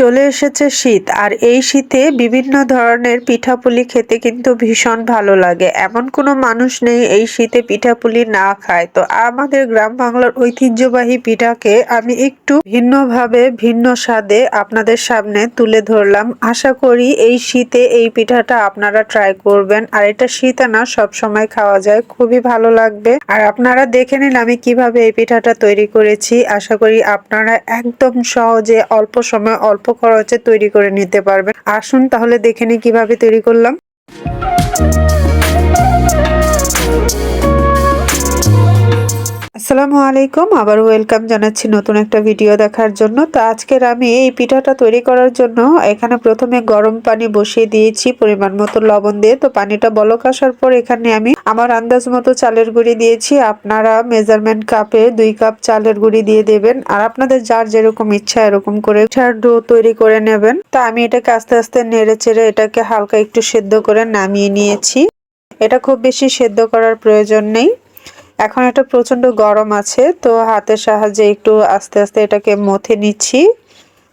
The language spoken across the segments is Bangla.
চলে এসেছে শীত, আর এই শীতে বিভিন্ন ধরনের পিঠাপুলি খেতে কিন্তু ভীষণ ভালো লাগে। এমন কোনো মানুষ নেই এই শীতে পিঠাপুলি না খায়। তো আমাদের গ্রাম বাংলার ঐতিহ্যবাহী পিঠাকে আমি একটু ভিন্নভাবে ভিন্ন স্বাদে আপনাদের সামনে তুলে ধরলাম। আশা করি এই শীতে এই পিঠাটা আপনারা ট্রাই করবেন। আর এটা শীতে না সব সময় খাওয়া যায়। খুবই ভালো লাগবে। আর আপনারা দেখে নিন আমি কীভাবে এই পিঠাটা তৈরি করেছি। আশা করি আপনারা একদম সহজে, অল্প সময়, অল্প খরচে তৈরি করে নিতে পারবেন। আসুন তাহলে দেখে নিই কীভাবে তৈরি করলাম। আসসালামু আলাইকুম। আবার ওয়েলকাম জানাচ্ছি নতুন একটা ভিডিও দেখার জন্য। তো আজকের আমি এই পিঠাটা তৈরি করার জন্য এখানে প্রথমে গরম পানি বসিয়ে দিয়েছি পরিমাণ মতো লবণ দিয়ে। তো পানিটা বলক আসার পর এখানে আমি আমার আন্দাজ মতো চালের গুঁড়ি দিয়েছি। আপনারা মেজারমেন্ট কাপে দুই কাপ চালের গুঁড়ি দিয়ে দেবেন। আর আপনাদের যার যেরকম ইচ্ছা এরকম করে ডো তৈরি করে নেবেন। তা আমি এটাকে আস্তে আস্তে নেড়ে চেড়ে এটাকে হালকা একটু সেদ্ধ করে নামিয়ে নিয়েছি। এটা খুব বেশি সেদ্ধ করার প্রয়োজন নেই। এখন এটা প্রচণ্ড গরম আছে, তো হাতের সাহায্যে একটু আস্তে আস্তে এটাকে মথে নিচ্ছি।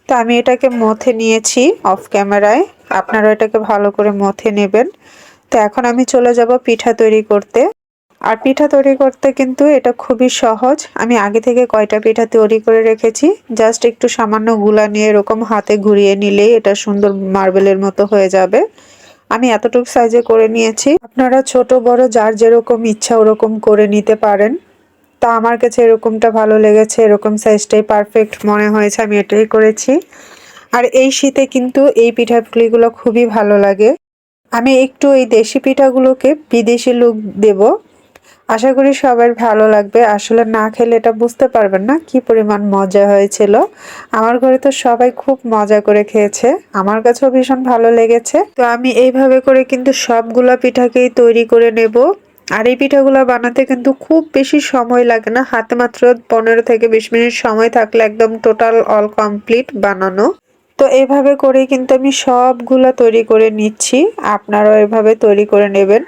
তো আমি এটাকে মথে নিয়েছি অফ ক্যামেরায়, আপনারা এটাকে ভালো করে মথে নেবেন। তো এখন আমি চলে যাব পিঠা তৈরি করতে। আর পিঠা তৈরি করতে কিন্তু এটা খুবই সহজ, আমি আগে থেকে কয়টা পিঠা তৈরি করে রেখেছি, জাস্ট একটু সামান্যগুলা নিয়ে এরকম হাতে ঘুরিয়ে নিলেই এটা সুন্দর মার্বেলের মতো হয়ে যাবে। আমি এতটুকু সাইজে করে নিয়েছি। আপনারা ছোট, বড়, যার যেরকম ইচ্ছা ওরকম করে নিতে পারেন। তা আমার কাছে এরকমটা ভালো লেগেছে, এরকম সাইজটাই পারফেক্ট মনে হয়েছে, আমি এটাই করেছি। আর এই শীতে কিন্তু এই পিঠাগুলিগুলো খুবই ভালো লাগে। আমি একটু এই দেশি পিঠাগুলোকে বিদেশি লুক দেব। আশা করি সবার ভালো লাগবে। আসলে না খেলে এটা বুঝতে পারবেন না কি পরিমাণ মজা হয়েছিল। আমার ঘরে তো সবাই খুব মজা করে খেয়েছে। আমার কাছেও ভীষণ ভালো লেগেছে। তো আমি এইভাবে করে কিন্তু সবগুলা পিঠাকেই তৈরি করে নেব। আর এই পিঠাগুলো বানাতে কিন্তু খুব বেশি সময় লাগে না। হাতে মাত্র পনেরো থেকে বিশ মিনিট সময় থাকলে একদম টোটাল অল কমপ্লিট বানানো। তো এইভাবে করে কিন্তু আমি সবগুলা তৈরি করে নিচ্ছি। আপনারাও এভাবে তৈরি করে নেবেন।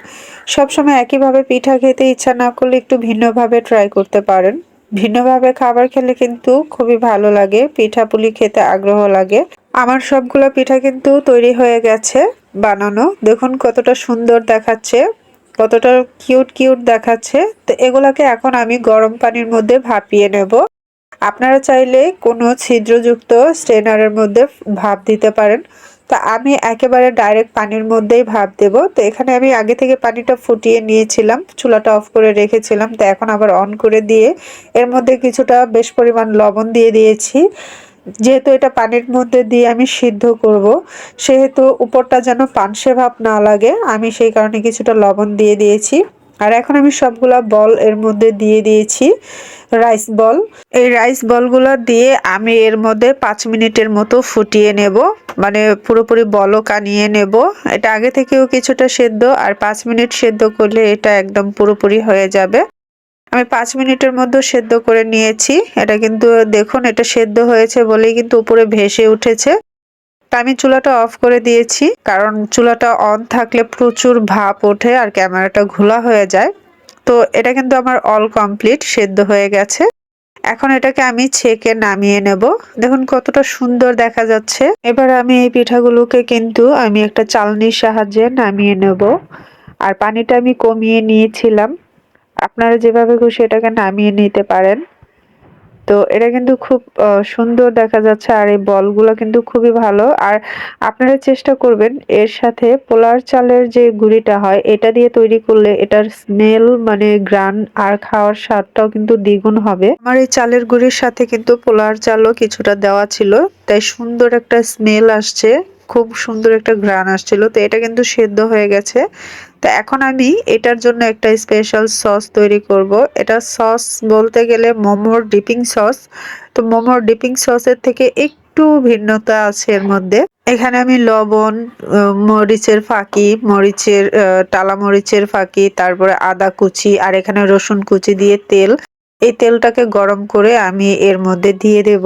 সবসময় একইভাবে পিঠা খেতে ইচ্ছা না করলে একটু ভিন্নভাবে ট্রাই করতে পারেন। ভিন্নভাবে খাবার খেলে কিন্তু খুবই ভালো লাগে পিঠা পুলি খেতে আগ্রহ লাগে। আমার সবগুলো পিঠা কিন্তু তৈরি হয়ে গেছে বানানো। দেখুন কতটা সুন্দর দেখাচ্ছে, কতটা কিউট কিউট দেখাচ্ছে। তো এগুলাকে এখন আমি গরম পানির মধ্যে ভাপিয়ে নেব। আপনারা চাইলে কোনো ছিদ্রযুক্ত স্ট্রেনারের মধ্যে ভাপ দিতে পারেন। তো আমি একেবারে ডাইরেক্ট পানির মধ্যেই ভাপ দেব। তো এখানে আমি আগে থেকে পানিটা ফুটিয়ে নিয়েছিলাম, চুলাটা অফ করে রেখেছিলাম। তো এখন আবার অন করে দিয়ে এর মধ্যে কিছুটা বেশ পরিমাণ লবণ দিয়ে দিয়েছি। যেহেতু এটা পানির মধ্যে দিয়ে আমি সিদ্ধ করব, সেহেতু উপরটা যেন পানসে ভাব না লাগে, আমি সেই কারণে কিছুটা লবণ দিয়ে দিয়েছি। আর এখন আমি সবগুলা বল এর মধ্যে দিয়ে দিয়েছি রাইস বল এই রাইস বলগুলো দিয়ে আমি এর মধ্যে পাঁচ মিনিটের মতো ফুটিয়ে নেব মানে পুরোপুরি বলক আনিয়ে নেব। এটা আগে থেকেও কিছুটা সেদ্ধ, আর পাঁচ মিনিট সেদ্ধ করলে এটা একদম পুরোপুরি হয়ে যাবে। আমি পাঁচ মিনিটের মধ্যে সেদ্ধ করে নিয়েছি। এটা কিন্তু দেখুন, এটা সেদ্ধ হয়েছে বলেই কিন্তু উপরে ভেসে উঠেছে। তা আমি চুলাটা অফ করে দিয়েছি, কারণ চুলাটা অন থাকলে প্রচুর ভাপ ওঠে আর ক্যামেরাটা ঘোলা হয়ে যায়। তো এটা কিন্তু আমার অল কমপ্লিট সেদ্ধ হয়ে গেছে। এখন এটাকে আমি ছেঁকে নামিয়ে নেব। দেখুন কতটা সুন্দর দেখা যাচ্ছে। এবার আমি এই পিঠাগুলোকে কিন্তু আমি একটা চালনির সাহায্যে নামিয়ে নেব। আর পানিটা আমি কমিয়ে নিয়েছিলাম। আপনারা যেভাবে খুশি এটাকে নামিয়ে নিতে পারেন। তো এটা কিন্তু খুব সুন্দর দেখা যাচ্ছে আর এই বলগুলো কিন্তু খুবই ভালো। আর আপনারা চেষ্টা করবেন এর সাথে পোলার চালের যে গুড়িটা হয়, এটা দিয়ে তৈরি করলে এটার স্মেল মানে গ্রান আর খাওয়ার স্বাদটাও কিন্তু দ্বিগুণ হবে। আমার এই চালের গুঁড়ির সাথে কিন্তু পোলার চালও কিছুটা দেওয়া ছিল, তাই সুন্দর একটা স্মেল আসছে। খুব সুন্দর একটা গ্রান আসছিল। তো এটা কিন্তু সেদ্ধ হয়ে গেছে। তো এখন আমি এটার জন্য একটা স্পেশাল সস তৈরি করব। এটা সস বলতে গেলে মোমোর ডিপিং সস তো মোমোর ডিপিং সসের থেকে একটু ভিন্নতা আছে এর মধ্যে। এখানে আমি লবণ মরিচের ফাঁকি, মরিচের টালা মরিচের ফাঁকি, তারপরে আদা কুচি, আর এখানে রসুন কুচি দিয়ে তেল। এই তেলটাকে গরম করে আমি এর মধ্যে দিয়ে দেব।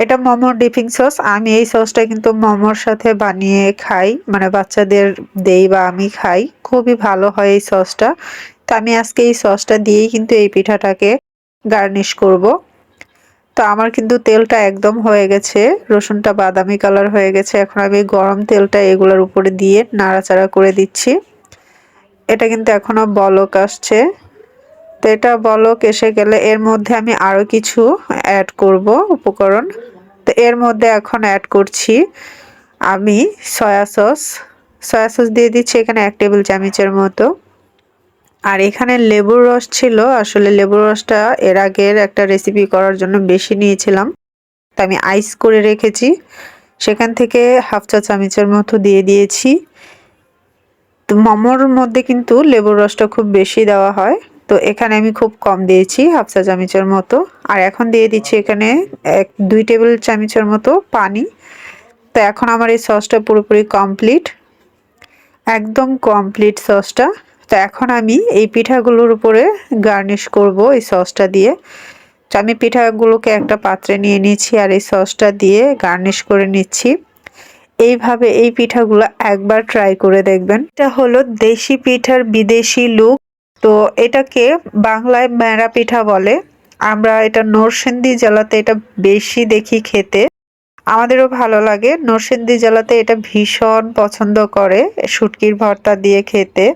এটা মোমোর ডিপিং সস। আমি এই সসটা কিন্তু মোমোর সাথে বানিয়ে খাই মানে বাচ্চাদের দেই বা আমি খাই। খুবই ভালো হয় এই সসটা। তো আমি আজকে এই সসটা দিয়েই কিন্তু এই পিঠাটাকে গার্নিশ করব। তো আমার কিন্তু তেলটা একদম হয়ে গেছে। রসুনটা বাদামি কালার হয়ে গেছে। এখন আমি গরম তেলটা এগুলোর উপরে দিয়ে নাড়াচাড়া করে দিচ্ছি। এটা কিন্তু এখনও বলক আসছে। তো এটা বলক এসে গেলে এর মধ্যে আমি আরও কিছু অ্যাড করব উপকরণ। তো এর মধ্যে এখন অ্যাড করছি আমি সয়া সস সয়া সস দিয়ে দিচ্ছি এখানে এক টেবিল চামচের মতো। আর এখানে লেবুর রস ছিল, আসলে লেবুর রসটা এর আগের একটা রেসিপি করার জন্য বেশি নিয়েছিলাম। তো আমি আইস করে রেখেছি। সেখান থেকে হাফ চা চামচের মতো দিয়ে দিয়েছি। তো মোমোর মধ্যে কিন্তু লেবুর রসটা খুব বেশি দেওয়া হয়। তো এখানে আমি খুব কম দিয়েছি, হাফ চা চামচের মতো। আর এখন দিয়ে দিচ্ছি এখানে এক, দুই টেবিল চামচের মতো পানি। তো এখন আমার এই সসটা পুরোপুরি কমপ্লিট। একদম কমপ্লিট সসটা। তো এখন আমি এই পিঠাগুলোর উপরে গার্নিশ করব এই সসটা দিয়ে। তো আমি পিঠাগুলোকে একটা পাত্রে নিয়ে নিচ্ছি আর এই সসটা দিয়ে গার্নিশ করে নিচ্ছি। এইভাবে এই পিঠাগুলো একবার ট্রাই করে দেখবেন। এটা হলো দেশি পিঠার বিদেশি লুক তো এটাকে বাংলায় ম্যাড়া পিঠা বলে। আমরা এটা নরসিংদী জেলাতে এটা বেশি দেখি খেতে। আমাদেরও ভালো লাগে। নরসিংদী জেলাতে এটা ভীষণ পছন্দ করে শুটকির ভর্তা দিয়ে খেতে।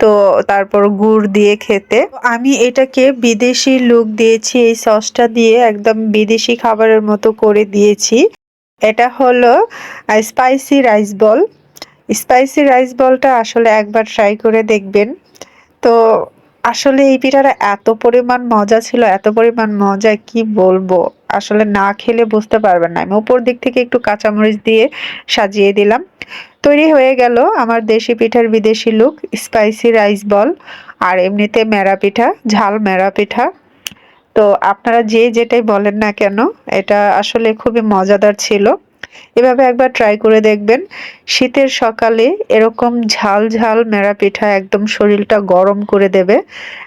তো তারপর গুড় দিয়ে খেতে। আমি এটাকে বিদেশি লুক দিয়েছি, এই সসটা দিয়ে একদম বিদেশি খাবারের মতো করে দিয়েছি। এটা হলো spicy rice ball spicy rice বলটা আসলে একবার ট্রাই করে দেখবেন। তো আসলে এই পিঠাটা এত পরিমাণ মজা ছিল, এত পরিমাণ মজা, কি বলব? আসলে না খেলে বুঝতে পারবেন না। আমি উপর দিক থেকে একটু কাঁচামরিচ দিয়ে সাজিয়ে দিলাম। তৈরি হয়ে গেল আমার দেশি পিঠার বিদেশি লুক স্পাইসি রাইস বল আর এমনিতে মেরা পিঠা, ঝাল মেরা পিঠা। তো আপনারা যে যেটাই বলেন না কেন, এটা আসলে খুবই মজাদার ছিল। এভাবে একবার ট্রাই করে দেখবেন। শীতের সকালে এরকম ঝাল ঝাল মেরা পিঠা একদম শরীরটা গরম করে দেবে।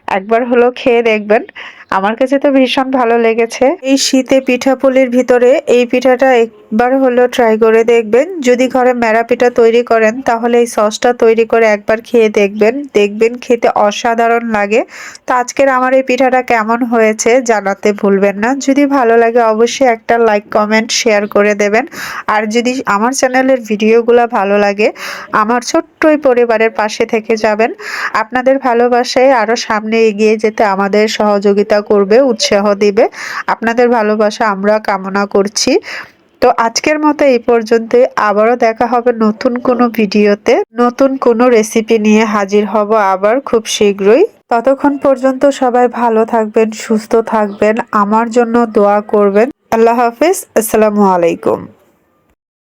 একবার হলো খেয়ে দেখবেন। আমার কাছে তো ভীষণ ভালো লেগেছে। এই শীতে পিঠাপুলির ভিতরে এই পিঠাটা একবার হলো ট্রাই করে দেখবেন। যদি ঘরে মেরা পিঠা তৈরি করেন, তাহলে এই সসটা তৈরি করে একবার খেয়ে দেখবেন। দেখবেন খেতে অসাধারণ লাগে। তো আজকের আমার এই পিঠাটা কেমন হয়েছে জানাতে ভুলবেন না। যদি ভালো লাগে অবশ্যই একটা লাইক কমেন্ট শেয়ার করে দেবেন। আর যদি আমার চ্যানেলের ভিডিওগুলো ভালো লাগে, আমার ছোট্ট পরিবারের পাশে থেকে যাবেন। আপনাদের ভালোবাসায় আরও সামনে এগিয়ে যেতে আমাদের সহযোগিতা করবে, উৎসাহ দিবে। আপনাদের ভালোবাসা আমরা কামনা করছি। তো আজকের মতো এই পর্যন্ত আবারও দেখা হবে নতুন কোনো ভিডিওতে। নতুন কোনো রেসিপি নিয়ে হাজির হব আবার খুব শীঘ্রই। ততক্ষণ পর্যন্ত সবাই ভালো থাকবেন, সুস্থ থাকবেন। আমার জন্য দোয়া করবেন। আল্লাহ হাফিজ। আসসালামু আলাইকুম।